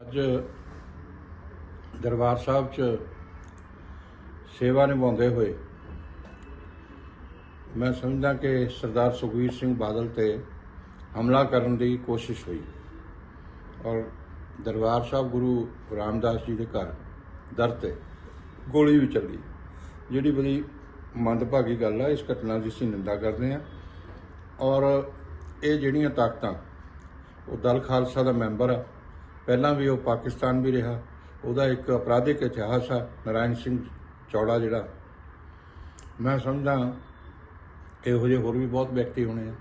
ਅੱਜ ਦਰਬਾਰ ਸਾਹਿਬ 'ਚ ਸੇਵਾ ਨਿਭਾਉਂਦੇ ਹੋਏ ਮੈਂ ਸਮਝਦਾ ਕਿ ਸਰਦਾਰ ਸੁਖਬੀਰ ਸਿੰਘ ਬਾਦਲ ਤੇ ਹਮਲਾ ਕਰਨ ਦੀ ਕੋਸ਼ਿਸ਼ ਹੋਈ ਔਰ ਦਰਬਾਰ ਸਾਹਿਬ ਗੁਰੂ ਰਾਮਦਾਸ ਜੀ ਦੇ ਘਰ ਦਰ ਤੇ ਗੋਲੀ ਵੀ ਚੱਲੀ, ਜਿਹੜੀ ਬੜੀ ਮੰਦਭਾਗੀ ਗੱਲ ਆ, ਇਸ ਘਟਨਾ ਦੀ ਅਸੀਂ ਨਿੰਦਾ ਕਰਦੇ ਹਾਂ ਔਰ ਇਹ ਜਿਹੜੀਆਂ ਤਾਕਤਾਂ, ਉਹ ਦਲ ਖਾਲਸਾ ਦਾ ਮੈਂਬਰ ਆ ਪਹਿਲਾਂ ਵੀ ਉਹ ਪਾਕਿਸਤਾਨ ਵੀ ਰਿਹਾ। ਉਹਦਾ ਇੱਕ ਅਪਰਾਧਿਕ ਇਤਿਹਾਸ ਆ, ਨਰਾਇਣ ਸਿੰਘ ਚੌੜਾ ਜਿਹੜਾ। ਮੈਂ ਸਮਝਦਾ ਇਹੋ ਜਿਹੇ ਹੋਰ ਵੀ ਬਹੁਤ ਵਿਅਕਤੀ ਹੋਣੇ ਆ।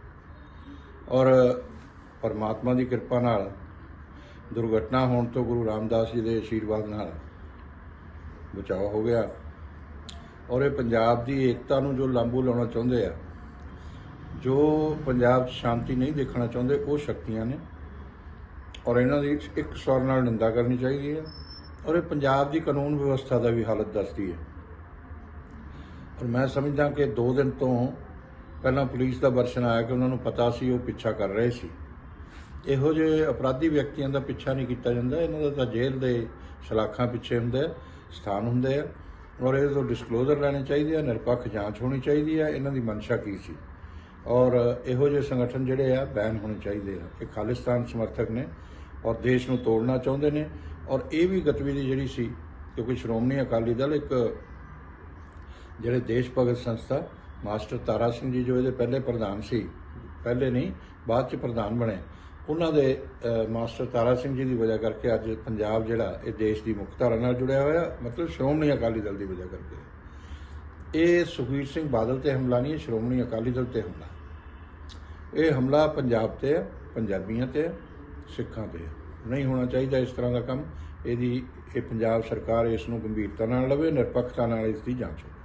ਔਰ ਪਰਮਾਤਮਾ ਦੀ ਕਿਰਪਾ ਨਾਲ ਦੁਰਘਟਨਾ ਹੋਣ ਤੋਂ ਗੁਰੂ ਰਾਮਦਾਸ ਜੀ ਦੇ ਆਸ਼ੀਰਵਾਦ ਨਾਲ ਬਚਾਅ ਹੋ ਗਿਆ। ਔਰ ਇਹ ਪੰਜਾਬ ਦੀ ਏਕਤਾ ਨੂੰ ਜੋ ਲਾਂਬੂ ਲਾਉਣਾ ਚਾਹੁੰਦੇ ਆ, ਜੋ ਪੰਜਾਬ 'ਚ ਸ਼ਾਂਤੀ ਨਹੀਂ ਦੇਖਣਾ ਚਾਹੁੰਦੇ, ਉਹ ਸ਼ਕਤੀਆਂ ਨੇ। ਔਰ ਇਹਨਾਂ ਦੀ ਇੱਕ ਸਵਰ ਨਾਲ ਨਿੰਦਾ ਕਰਨੀ ਚਾਹੀਦੀ ਹੈ ਔਰ ਇਹ ਪੰਜਾਬ ਦੀ ਕਾਨੂੰਨ ਵਿਵਸਥਾ ਦਾ ਵੀ ਹਾਲਤ ਦੱਸਦੀ ਹੈ। ਔਰ ਮੈਂ ਸਮਝਦਾ ਕਿ 2 ਦਿਨ ਤੋਂ ਪਹਿਲਾਂ ਪੁਲਿਸ ਦਾ ਵਰਸ਼ਨ ਆਇਆ ਕਿ ਉਹਨਾਂ ਨੂੰ ਪਤਾ ਸੀ, ਉਹ ਪਿੱਛਾ ਕਰ ਰਹੇ ਸੀ। ਇਹੋ ਜਿਹੇ ਅਪਰਾਧੀ ਵਿਅਕਤੀਆਂ ਦਾ ਪਿੱਛਾ ਨਹੀਂ ਕੀਤਾ ਜਾਂਦਾ। ਇਹਨਾਂ ਦਾ ਤਾਂ ਜੇਲ੍ਹ ਦੇ ਸਲਾਖਾਂ ਪਿੱਛੇ ਹੁੰਦੇ, ਸਥਾਨ ਹੁੰਦੇ ਆ। ਔਰ ਇਹ ਤੋਂ ਡਿਸਕਲੋਜ਼ਰ ਲੈਣੇ ਚਾਹੀਦੇ ਆ ਨਿਰਪੱਖ ਜਾਂਚ ਹੋਣੀ ਚਾਹੀਦੀ ਆ ਇਹਨਾਂ ਦੀ ਮਨਸ਼ਾ ਕੀ ਸੀ? ਔਰ ਇਹੋ ਜਿਹੇ ਸੰਗਠਨ ਜਿਹੜੇ ਆ, ਬੈਨ ਹੋਣੇ ਚਾਹੀਦੇ ਆ ਇਹ ਖਾਲਿਸਤਾਨ ਸਮਰਥਕ ਨੇ ਔਰ ਦੇਸ਼ ਨੂੰ ਤੋੜਨਾ ਚਾਹੁੰਦੇ ਨੇ। ਔਰ ਇਹ ਵੀ ਗਤੀਵਿਧੀ ਜਿਹੜੀ ਸੀ, ਕਿਉਂਕਿ ਸ਼੍ਰੋਮਣੀ ਅਕਾਲੀ ਦਲ ਇੱਕ ਜਿਹੜੇ ਦੇਸ਼ ਭਗਤ ਸੰਸਥਾ, ਮਾਸਟਰ ਤਾਰਾ ਸਿੰਘ ਜੀ ਜੋ ਇਹਦੇ ਪਹਿਲੇ ਪ੍ਰਧਾਨ ਸੀ, ਪਹਿਲੇ ਨਹੀਂ, ਬਾਅਦ ਚ ਪ੍ਰਧਾਨ ਬਣੇ। ਉਹਨਾਂ ਦੇ ਮਾਸਟਰ ਤਾਰਾ ਸਿੰਘ ਜੀ ਦੀ ਵਜ੍ਹਾ ਕਰਕੇ ਅੱਜ ਪੰਜਾਬ ਜਿਹੜਾ, ਇਹ ਦੇਸ਼ ਦੀ ਮੁੱਖ ਧਾਰਾ ਨਾਲ ਜੁੜਿਆ ਹੋਇਆ, ਮਤਲਬ ਸ਼੍ਰੋਮਣੀ ਅਕਾਲੀ ਦਲ ਦੀ ਵਜ੍ਹਾ ਕਰਕੇ। ਇਹ ਸੁਖਬੀਰ ਸਿੰਘ ਬਾਦਲ ਤੇ ਹਮਲਾ ਨਹੀਂ, ਇਹ ਸ਼੍ਰੋਮਣੀ ਅਕਾਲੀ ਦਲ ਤੇ ਹਮਲਾ। ਇਹ ਹਮਲਾ ਪੰਜਾਬ ਤੇ ਹੈ ਪੰਜਾਬੀਆਂ ਤੇ ਹੈ, ਸਿੱਖਾਂ ਤੇ ਹੈ। ਨਹੀਂ ਹੋਣਾ ਚਾਹੀਦਾ ਇਸ ਤਰ੍ਹਾਂ ਦਾ ਕੰਮ ਇਹਦੀ ਇਹ ਪੰਜਾਬ ਸਰਕਾਰ ਇਸ ਨੂੰ ਗੰਭੀਰਤਾ ਨਾਲ ਲਵੇ ਨਿਰਪੱਖਤਾ ਨਾਲ ਇਸ ਦੀ ਜਾਂਚ ਹੋਵੇ